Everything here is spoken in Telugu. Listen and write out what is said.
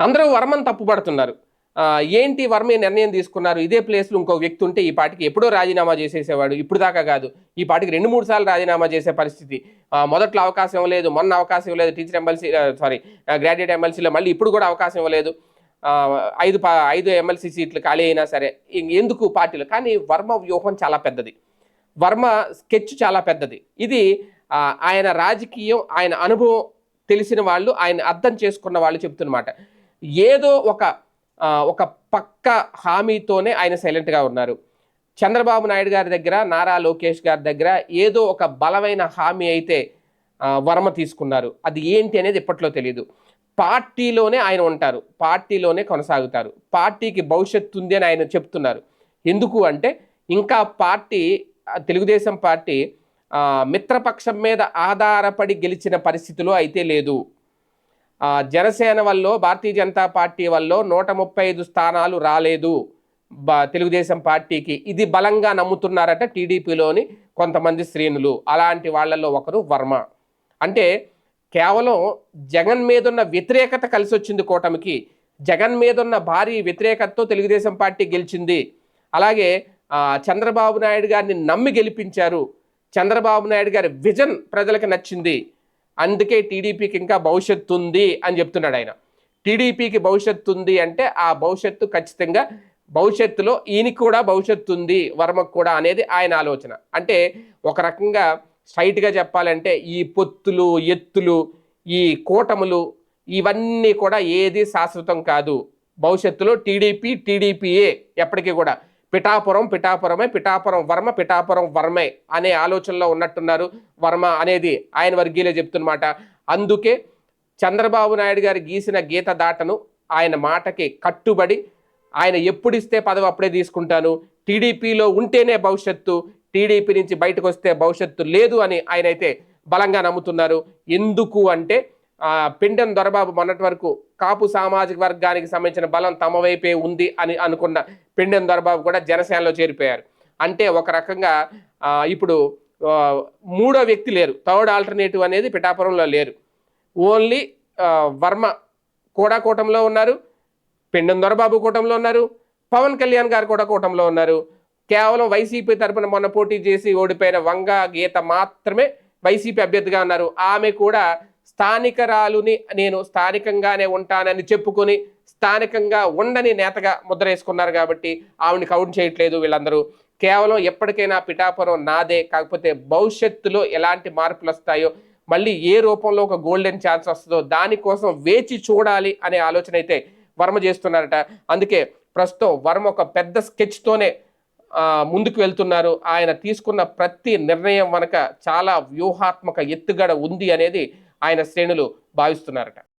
అందరూ వర్మను తప్పుపడుతున్నారు ఏంటి వర్మ ఈ నిర్ణయం తీసుకున్నారు? ఇదే ప్లేస్లో ఇంకో వ్యక్తి ఉంటే ఈ పాటికి ఎప్పుడో రాజీనామా చేసేసేవాడు. ఇప్పుడు దాకా కాదు. ఈ పాటికి రెండు మూడు సార్లు రాజీనామా చేసే పరిస్థితి. మొదట్లో అవకాశం ఇవ్వలేదు మొన్న అవకాశం ఇవ్వలేదు టీచర్ ఎమ్మెల్సీ సారీ గ్రాడ్యుయేట్ ఎమ్మెల్సీలో మళ్ళీ ఇప్పుడు కూడా అవకాశం ఇవ్వలేదు ఐదు పా- ఐదు ఎమ్మెల్సీ సీట్లు ఖాళీ అయినా సరే ఎందుకు పార్టీలు? కానీ వర్మ వ్యూహం చాలా పెద్దది. వర్మ స్కెచ్ చాలా పెద్దది. ఇది ఆయన రాజకీయం ఆయన అనుభవం తెలిసిన వాళ్ళు ఆయన అర్థం చేసుకున్న వాళ్ళు చెప్తున్నమాట ఏదో ఒక ఒక పక్క హామీతోనే ఆయన సైలెంట్గా ఉన్నారు. చంద్రబాబు నాయుడు గారి దగ్గర నారా లోకేష్ గారి దగ్గర ఏదో ఒక బలమైన హామీ అయితే వరమ వర్మ తీసుకున్నారు. అది ఏంటి అనేది ఇప్పట్లో తెలియదు పార్టీలోనే ఆయన ఉంటారు. పార్టీలోనే కొనసాగుతారు. పార్టీకి భవిష్యత్తు ఉంది అని ఆయన చెప్తున్నారు. ఎందుకు అంటే ఇంకా పార్టీ తెలుగుదేశం పార్టీ మిత్రపక్షం మీద ఆధారపడి గెలిచిన పరిస్థితిలో అయితే లేదు. జనసేన వల్ల భారతీయ జనతా పార్టీ వల్ల నూట ముప్పై ఐదు స్థానాలు రాలేదు బ- తెలుగుదేశం పార్టీకి. ఇది బలంగా నమ్ముతున్నారట టీడీపీలోని కొంతమంది శ్రేణులు. అలాంటి వాళ్ళల్లో ఒకరు వర్మ. అంటే కేవలం జగన్ మీదున్న వ్యతిరేకత కలిసి వచ్చింది కూటమికి. జగన్ మీదున్న భారీ వ్యతిరేకతతో తెలుగుదేశం పార్టీ గెలిచింది. అలాగే చంద్రబాబు నాయుడు గారిని నమ్మి గెలిపించారు. చంద్రబాబు నాయుడు గారి విజన్ ప్రజలకు నచ్చింది. అందుకే టీడీపీకి ఇంకా భవిష్యత్తు ఉంది అని చెప్తున్నాడు ఆయన. టీడీపీకి భవిష్యత్తు ఉంది అంటే ఆ భవిష్యత్తు ఖచ్చితంగా భవిష్యత్తులో ఈయనకి కూడా భవిష్యత్తు ఉంది వర్మకు కూడా అనేది ఆయన ఆలోచన. అంటే ఒక రకంగా స్ట్రైట్గా చెప్పాలంటే ఈ పొత్తులు ఎత్తులు ఈ కూటములు ఇవన్నీ కూడా ఏది శాశ్వతం కాదు. భవిష్యత్తులో టీడీపీ టీడీపీయే ఎప్పటికీ కూడా. పిఠాపురం పిఠాపురమే పిఠాపురం వర్మ పిఠాపురం వర్మే అనే ఆలోచనలో ఉన్నట్టున్నారు. వర్మ అనేది ఆయన వర్గీయులే చెప్తున్నమాట. అందుకే చంద్రబాబు నాయుడు గారు గీసిన గీత దాటను ఆయన మాటకి కట్టుబడి ఆయన ఎప్పుడిస్తే పదవి అప్పుడే తీసుకుంటాను. టీడీపీలో ఉంటేనే భవిష్యత్తు టీడీపీ నుంచి బయటకు వస్తే భవిష్యత్తు లేదు అని ఆయన అయితే బలంగా నమ్ముతున్నారు. ఎందుకు అంటే పిండం దొరబాబు మొన్నటి వరకు కాపు సామాజిక వర్గానికి సంబంధించిన బలం తమ వైపే ఉంది అని అనుకున్న పిండం దొరబాబు కూడా జనసేనలో చేరిపోయారు. అంటే ఒక రకంగా ఇప్పుడు మూడో వ్యక్తి లేరు. థర్డ్ ఆల్టర్నేటివ్ అనేది పిఠాపురంలో లేరు. ఓన్లీ వర్మ కూడా కూటంలో ఉన్నారు పిండం దొరబాబు కూటంలో ఉన్నారు పవన్ కళ్యాణ్ గారు కూడా కూటంలో ఉన్నారు. కేవలం వైసీపీ తరపున మొన్న పోటీ చేసి ఓడిపోయిన వంగ గీత మాత్రమే వైసీపీ అభ్యర్థిగా ఉన్నారు. ఆమె కూడా స్థానికరాలుని నేను స్థానికంగానే ఉంటానని చెప్పుకొని స్థానికంగా ఉండని నేతగా ముద్ర వేసుకున్నారు కాబట్టి ఆవిడని కౌంట్ చేయట్లేదు వీళ్ళందరూ. కేవలం ఎప్పటికైనా పిఠాపురం నాదే కాకపోతే భవిష్యత్తులో ఎలాంటి మార్పులు వస్తాయో మళ్ళీ ఏ రూపంలో ఒక గోల్డెన్ ఛాన్స్ వస్తుందో దానికోసం వేచి చూడాలి అనే ఆలోచన అయితే వర్మ చేస్తున్నారట. అందుకే ప్రస్తుతం వర్మ ఒక పెద్ద స్కెచ్తోనే ముందుకు వెళ్తున్నారు. ఆయన తీసుకున్న ప్రతి నిర్ణయం వనక చాలా వ్యూహాత్మక ఎత్తుగడ ఉంది అనేది ఆయన శ్రేణులు భావిస్తున్నారట.